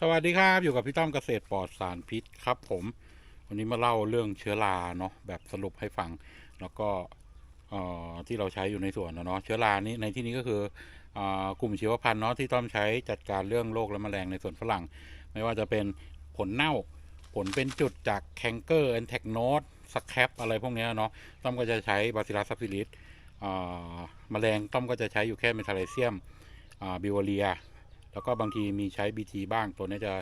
สวัสดีครับ อยู่กับพี่ต้อมเกษตรปลอดสารพิษครับ ผม วันนี้มาเล่าเรื่องเชื้อราเนาะแบบสรุปให้ฟัง แล้วก็ที่เราใช้อยู่ในสวนเนาะเชื้อรานี้ในที่นี้ก็คืออกลุ่มชีวพันธุ์เนาะที่ต้อมใช้จัดการเรื่องโรคและแมลงในสวนฝรั่ง ไม่ว่าจะเป็นผลเน่าผลเป็นจุดจากแคนเกอร์แอนแทกโนดสแคปอะไรพวกนี้เนาะต้อมก็จะใช้บาซิลัสซับซิลิสแมลงต้อมก็จะใช้อยู่แค่เมทาไลเซียมบิวเรีย แล้วก็บางทีมีใช้ BT บ้างตัวนี้จะ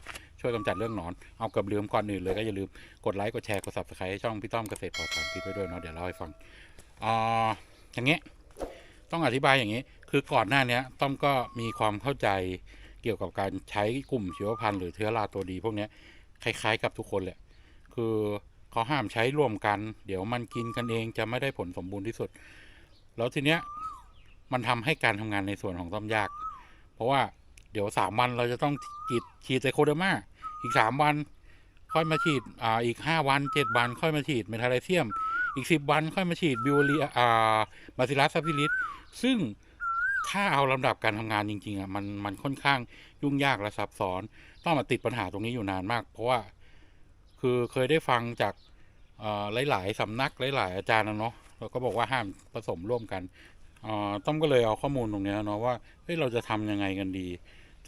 ช่วยกำจัดเรื่องหนอน เอากือบลืมก่อนอื่นเลยก็อย่าลืมกดไลค์กดแชร์กด subscribe ให้ช่องพี่ต้อมเกษตรปลอดสารพิษไว้ด้วยเนาะเดี๋ยวเล่าให้ฟังอ่าอย่างเงี้ยต้องอธิบายอย่างนี้ คือก่อนหน้านี้ต้อมก็มีความเข้าใจเกี่ยวกับการใช้กลุ่มชีวพันธุ์หรือเชื้อราตัวดี พวกนี้คล้าย ๆ กับทุกคนแหละ คือเขาห้ามใช้ร่วมกัน เดี๋ยวมันกินกันเองจะไม่ได้ผลสมบูรณ์ที่สุด แล้วทีเนี้ยมันทำให้การทำงานในส่วนของต้อมยาก เพราะว่า เดี๋ยวสามวันเราจะต้องฉีดฉีดไซโคเดอร์มาอีกสามวัน ค่อยมาฉีดอ่าอีกห้าวันเจ็ดวัน ค่อยมาฉีดเมทาไลเซียม อีกสิบวันค่อยมาฉีดบิวเรียอ่าบาซิลัสซับซิลิสซึ่งถ้าเอาลำดับการทำงานจริง ๆอะมันมันค่อนข้างยุ่งยากและซับซ้อน ต้องมาติดปัญหาตรงนี้อยู่นานมาก เพราะว่าคือเคยได้ฟังจากอ่อหลาย ๆ สำนักหลาย ๆ อาจารย์นะเนาะเราก็บอกว่าห้ามผสมร่วมกันอ่อต้อมก็เลยเอาข้อมูลตรงนี้เนาะว่าเฮ้ยเราจะทำยังไงกันดี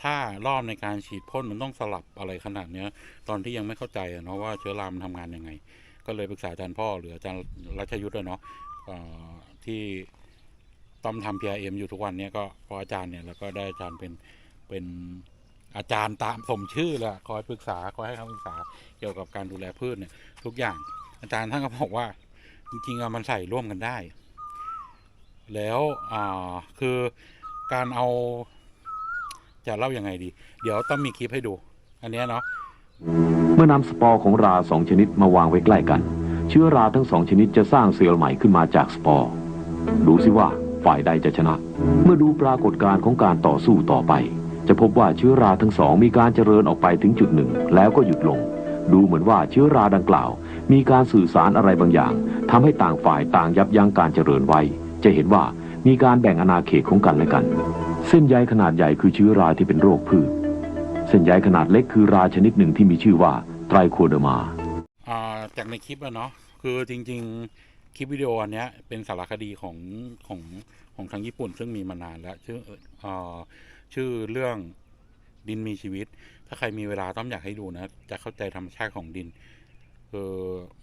ถ้ารอบในการฉีดพ่นมันต้องสลับอะไรขนาดเนี้ย ตอนที่ยังไม่เข้าใจอะเนาะว่าเชื้อรามันทำงานยังไง ก็เลยปรึกษาอาจารย์พ่อหรืออาจารย์รัชยุทธ์เนาะที่ต้อมทำ PRM อยู่ทุกวันเนี้ยก็พราะอาจารย์เนี่ยแล้วก็ได้อาจารย์เป็นเป็นอาจารย์ตามสมชื่อเละคอยปรึกษาคอยให้คำปรึกษาเกี่ยวกับการดูแลพืชเนี่ย ทุกอย่างอาจารย์ท่านก็บอกว่า จริงๆอะมันใส่ร่วมกันได้ แล้วอ่าคือการเอา จะเล่ายังไงดี เดี๋ยวต้องมีคลิปให้ดู อันนี้เนาะเมื่อนำสปอร์ของราสองชนิดมาวางไว้ใกล้กัน เชื้อราทั้งสองชนิดจะสร้างเซลล์ใหม่ขึ้นมาจากสปอร์ดูสิว่าฝ่ายใดจะชนะ เมื่อดูปรากฏการณ์ของการต่อสู้ต่อไป จะพบว่าเชื้อราทั้งสองมีการเจริญออกไปถึงจุดหนึ่ง แล้วก็หยุดลง ดูเหมือนว่าเชื้อราดังกล่าว มีการสื่อสารอะไรบางอย่างทำให้ต่างฝ่ายต่างยับยั้งการเจริญไว้ จะเห็นว่ามีการแบ่งอาณาเขตของกันและกัน เส้นใยขนาดใหญ่คือเชื้อราที่เป็นโรคพืช เส้นใยขนาดเล็กคือราชนิดหนึ่งที่มีชื่อว่าไตรโคเดมาจากในคลิปอะเนาะคือจริง ๆ คลิปวิดีโออันเนี้ยเป็นสารคดีของของของทางญี่ปุ่น ซึ่งมีมานานแล้วชื่อเอ่อชื่อเรื่องดินมีชีวิต ถ้าใครมีเวลาต้องอยากให้ดูนะ จะเข้าใจธรรมชาติของดินคือ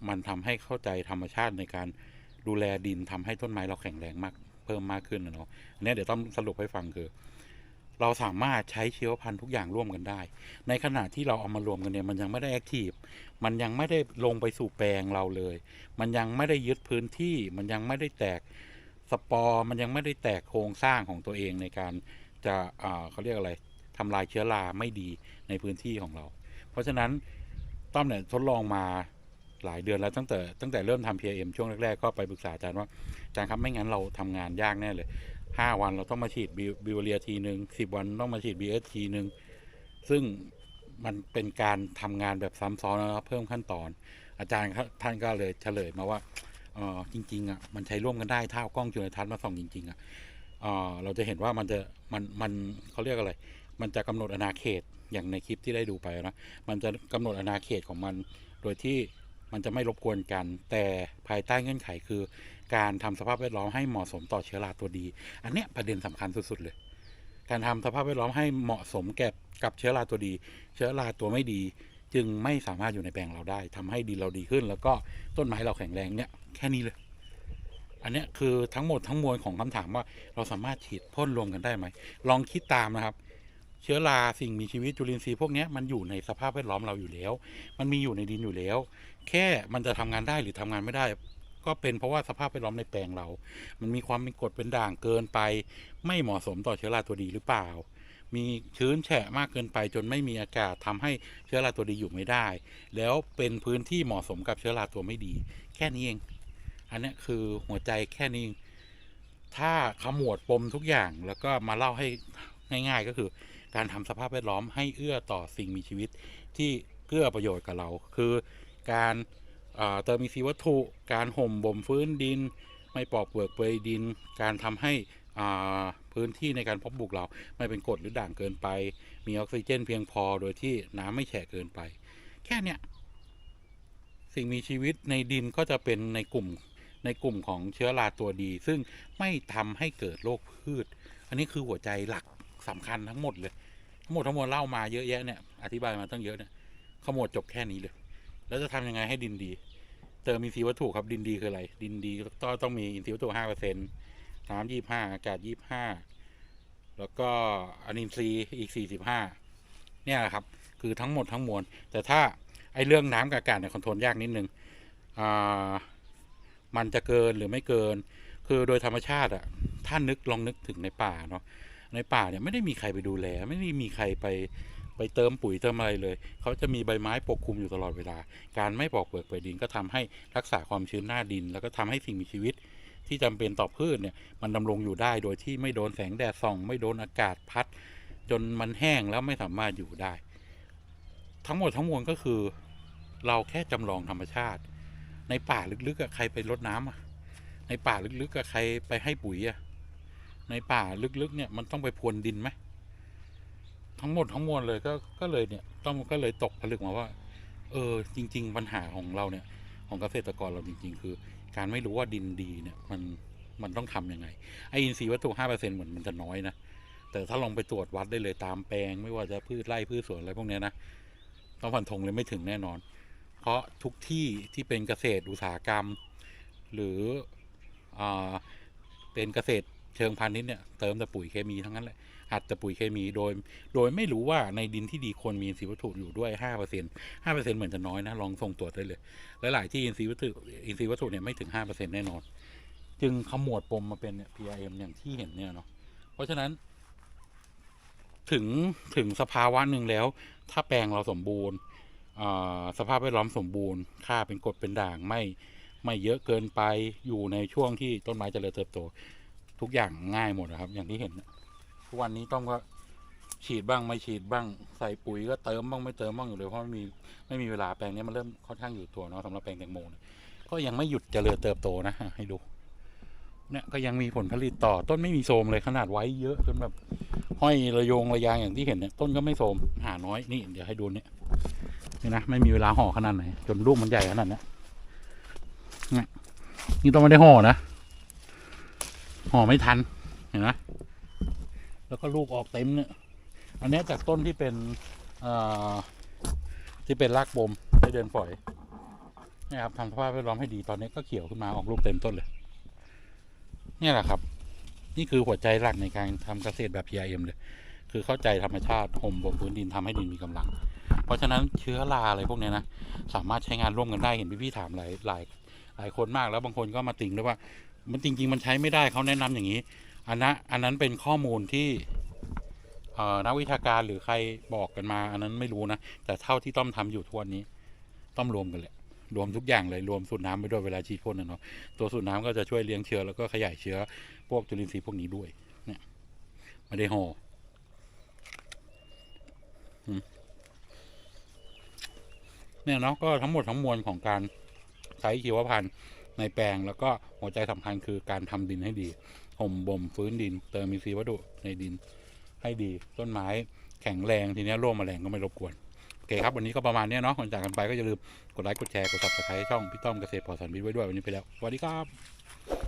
มันทำให้เข้าใจธรรมชาติในการดูแลดินทำให้ต้นไม้เราแข็งแรงมาก เพิ่มมากขึ้นนะเนาะอันเนี้ยเดี๋ยวต้องสรุปให้ฟังคือ เราสามารถใช้เชื้อพันธุ์ทุกอย่างร่วมกันได้ ในขณะที่เราเอามารวมกันเนี่ยมันยังไม่ได้แอคทีฟมันยังไม่ได้ลงไปสู่แปลงเราเลย มันยังไม่ได้ยึดพื้นที่ มันยังไม่ได้แตกสปอร์มันยังไม่ได้แตกโครงสร้างของตัวเองในการจะเขาเรียกอะไรทำลายเชื้อราไม่ดีในพื้นที่ของเรา เพราะฉะนั้นต้อมเนี่ยทดลองมา หลายเดือนแล้วตั้งแต่ตั้งแต่เริ่มทำ PRM ช่วงแรกๆ ก็ไปปรึกษาอาจารย์ว่าอาจารย์ครับไม่งั้นเราทำงานยากแน่เลยห้าวันเราต้องมาฉีดบิวเรียทีหนึ่งสิบวันต้องมาฉีดบีเอสทีหนึ่งซึ่งมันเป็นการทำงานแบบซ้ำซ้อนนะครับเพิ่มขั้นตอน อาจารย์ครับท่านก็เลยเฉลยมาว่าออจริงๆอะมันใช้ร่วมกันได้ถ้าเอากล้องจุลทรรศน์มาส่องจริงๆอะเออเราจะเห็นว่ามันจะมันมันเขาเรียกอะไร มันจะกำหนดอาณาเขตอย่างในคลิปที่ได้ดูไปนะมันจะกำหนดอาณาเขตของมันโดยที่ มันจะไม่รบกวนกัน แต่ภายใต้เงื่อนไขคือ การทำสภาพแวดล้อมให้เหมาะสมต่อเชื้อราตัวดี อันเนี้ยประเด็นสำคัญสุดๆเลย การทำสภาพแวดล้อมให้เหมาะสมแก่กับเชื้อราตัวดี เชื้อราตัวไม่ดี จึงไม่สามารถอยู่ในแปลงเราได้ทำให้ดินเราดีขึ้น แล้วก็ต้นไม้เราแข็งแรงเนี่ยแค่นี้เลย อันเนี้ยคือทั้งหมดทั้งมวลของคำถามว่าเราสามารถฉีดพ่นรวมกันได้ไหมลองคิดตามนะครับ เชื้อราสิ่งมีชีวิตจุลินทรีย์พวกนี้มันอยู่ในสภาพแวดล้อมเราอยู่แล้ว มันมีอยู่ในดินอยู่แล้ว แค่มันจะทำงานได้หรือทำงานไม่ได้ ก็เป็นเพราะว่าสภาพแวดล้อมในแปลงเรา มันมีความเป็นกรดเป็นด่างเกินไป ไม่เหมาะสมต่อเชื้อราตัวดีหรือเปล่า มีชื้นแฉะมากเกินไปจนไม่มีอากาศทำให้เชื้อราตัวดีอยู่ไม่ได้ แล้วเป็นพื้นที่เหมาะสมกับเชื้อราตัวไม่ดี แค่นี้เอง อันนี้คือหัวใจแค่นี้ ถ้าขมวดปมทุกอย่างแล้วก็มาเล่าให้ง่าย ๆ ก็คือ การทำสภาพแวดล้อมให้เอื้อต่อสิ่งมีชีวิตที่เอื้อประโยชน์กับเรา คือการเติมอินทรีย์วัตถุ การห่มบ่มฟื้นดิน ไม่ปอกเปลือกเปยดิน การทำให้พื้นที่ในการเพาะปลูกเราไม่เป็นกรดหรือด่างเกินไป มีออกซิเจนเพียงพอโดยที่น้ำไม่แฉะเกินไป แค่เนี้ยสิ่งมีชีวิตในดินก็จะเป็นในกลุ่มในกลุ่มของเชื้อราตัวดี ซึ่งไม่ทำให้เกิดโรคพืช อันนี้คือหัวใจหลัก สำคัญทั้งหมดเลยทั้งหมดทั้งมวลเล่ามาเยอะแยะเนี่ยอธิบายมาตั้งเยอะเนี่ยขมวดจบแค่นี้เลย แล้วจะทำยังไงให้ดินดี เติมอินทรีย์วัตถุครับดินดีคืออะไร ดินดีก็ต้องมีอินทรีย์วัตถุห้าเปอร์เซ็นต์น้ำยี่ห้าอากาศยี่ห้าแล้วก็อนินทรีย์อีกสี่สิบห้าเนี่ยแหละครับ คือทั้งหมดทั้งมวล แต่ถ้าไอ้เรื่องน้ำกับอากาศเนี่ยคอนโทรลยากนิดนึงอ่ามันจะเกินหรือไม่เกิน คือโดยธรรมชาติอะถ้านึกลองนึกถึงในป่าเนาะ ในป่าเนี่ยไม่ได้มีใครไปดูแล ไม่ได้มีใครไปไปเติมปุ๋ยเติมอะไรเลย เขาจะมีใบไม้ปกคลุมอยู่ตลอดเวลา การไม่ปอกเปลือกเปลือยดินก็ทำให้รักษาความชื้นหน้าดิน แล้วก็ทำให้สิ่งมีชีวิต ที่จำเป็นต่อพืชเนี่ยมันดำรงอยู่ได้โดยที่ไม่โดนแสงแดดส่อง ไม่โดนอากาศพัด จนมันแห้งแล้วไม่สามารถอยู่ได้ ทั้งหมดทั้งมวลก็คือ เราแค่จำลองธรรมชาติ ในป่าลึกๆอะใครไปรดน้ำอะในป่าลึกๆอะใครไปให้ปุ๋ยอะ ในป่าลึกๆเนี่ยมันต้องไปพรวนดินไหมทั้งหมดทั้งมวลเลยก็ก็เลยเนี่ยต้องก็เลยตกผลึกมาว่า เออจริง ๆ ปัญหาของเราเนี่ย ของเกษตรกรเราจริง ๆ คือ การไม่รู้ว่าดินดีเนี่ยมันมันต้องทำยังไงไออินทรีย์วัตถุห้าเปอร์เซ็นต์เหมือนมันจะน้อยนะแต่ถ้าลองไปตรวจวัดได้เลยตามแปลง ไม่ว่าจะพืชไร่พืชสวนอะไรพวกนี้นะต้องฟันธงเลยไม่ถึงแน่นอน เพราะทุกที่ที่เป็นเกษตรอุตสาหกรรม หรืออ่าเป็นเกษตร เชิงพาณิชย์เนี่ยเติมแต่ปุ๋ยเคมีทั้งนั้นแหละอัดแต่ปุ๋ยเคมีโดย โดยไม่รู้ว่าในดินที่ดีควรมีอินทรีย์วัตถุอยู่ด้วยห้าเปอร์เซ็นห้าเปอร์เซ็นเหมือนจะน้อยนะลองส่งตรวจได้เลย หลาย ๆ ที่อินทรีย์วัตถุอินทรีย์วัตถุเนี่ยไม่ถึงห้าเปอร์เซ็นแน่นอน จึงขมวดปมมาเป็นเนี่ย PRM อย่างที่เห็นเนี่ยเนาะเพราะฉะนั้น ถึงถึงสภาวะหนึ่งแล้ว ถ้าแปลงเราสมบูรณ์สภาพแวดล้อมสมบูรณ์ ค่าเป็นกรดเป็นด่างไม่ไม่เยอะเกินไปอยู่ในช่วงที่ต้นไม้เจริญเติบโต ทุกอย่างง่ายหมดนะครับ อย่างที่เห็น ทุกวันนี้ต้องก็ฉีดบ้างไม่ฉีดบ้างใส่ปุ๋ยก็เติมบ้างไม่เติมบ้างอยู่เลยเพราะไม่มีไม่มีเวลาแปลงนี้มันเริ่มค่อนข้างอยู่ตัวเนาะสำหรับแปลงแตงโมก็ยังไม่หยุดเจริญเติบโตนะให้ดูเนี่ยก็ยังมีผลผลิตต่อต้นไม่มีโทมเลยขนาดไว้เยอะจนแบบห้อยระโยงระยางอย่างที่เห็นเนี่ยต้นก็ไม่โทมหาน้อยนี่เดี๋ยวให้ดูเนี่ยนี่นะไม่มีเวลาห่อขนาดไหนจนลูกมันใหญ่ขนาดเนี้ยนี่ต้องไม่ได้ห่อนะ ห่อไม่ทัน เห็นไหมแล้วก็ลูกออกเต็มเนี่ย อันนี้จากต้นที่เป็นที่เป็นรากบมได้เดินฝอยนี่ครับทำสภาพแวดล้อมให้ดีตอนนี้ก็เขียวขึ้นมาออกลูกเต็มต้นเลย เนี่ยแหละครับ นี่คือหัวใจหลักในการทำเกษตรแบบ PRM เลย คือเข้าใจธรรมชาติห่มบ่มพื้นดินทำให้ดินมีกำลัง เพราะฉะนั้นเชื้อราอะไรพวกนี้นะ สามารถใช้งานร่วมกันได้เห็นพี่ๆถามหลายหลายหลายคนมากแล้วบางคนก็มาติงด้วยว่า มันจริง ๆ มันใช้ไม่ได้เขาแนะนำอย่างนี้ อันนั้นอันนั้นเป็นข้อมูลที่นักวิชาการหรือใครบอกกันมา อันนั้นไม่รู้นะ แต่เท่าที่ต้อมทำอยู่ทวนนี้ ต้อมรวมกันแหละรวมทุกอย่างเลยรวมสูตรน้ำไปด้วยเวลาฉีดพ่นนะเนาะตัวสูตรน้ำก็จะช่วยเลี้ยงเชื้อแล้วก็ขยายเชื้อพวกจุลินทรีย์พวกนี้ด้วย เนี่ยไม่ได้ห่อเนี่ยเนาะก็ทั้งหมดทั้งมวลของการใช้ชีวพันธุ์ ในแปลงแล้วก็หัวใจสำคัญคือการทำดินให้ดีห่มบ่มฟื้นดิน เติมมีซีวัตถุในดินให้ดี ต้นไม้แข็งแรงทีเนี้ยโรคแมลงก็ไม่รบกวนโอเคครับวันนี้ก็ประมาณเนี้ยเนาะก่อนจากกันไปก็อย่าลืมกดไลค์กดแชร์กดซับสไครต์ช่องพี่ต้อมเกษตรพอดสารพิษไว้ด้วยวันนี้ไปแล้วสวัสดีครับ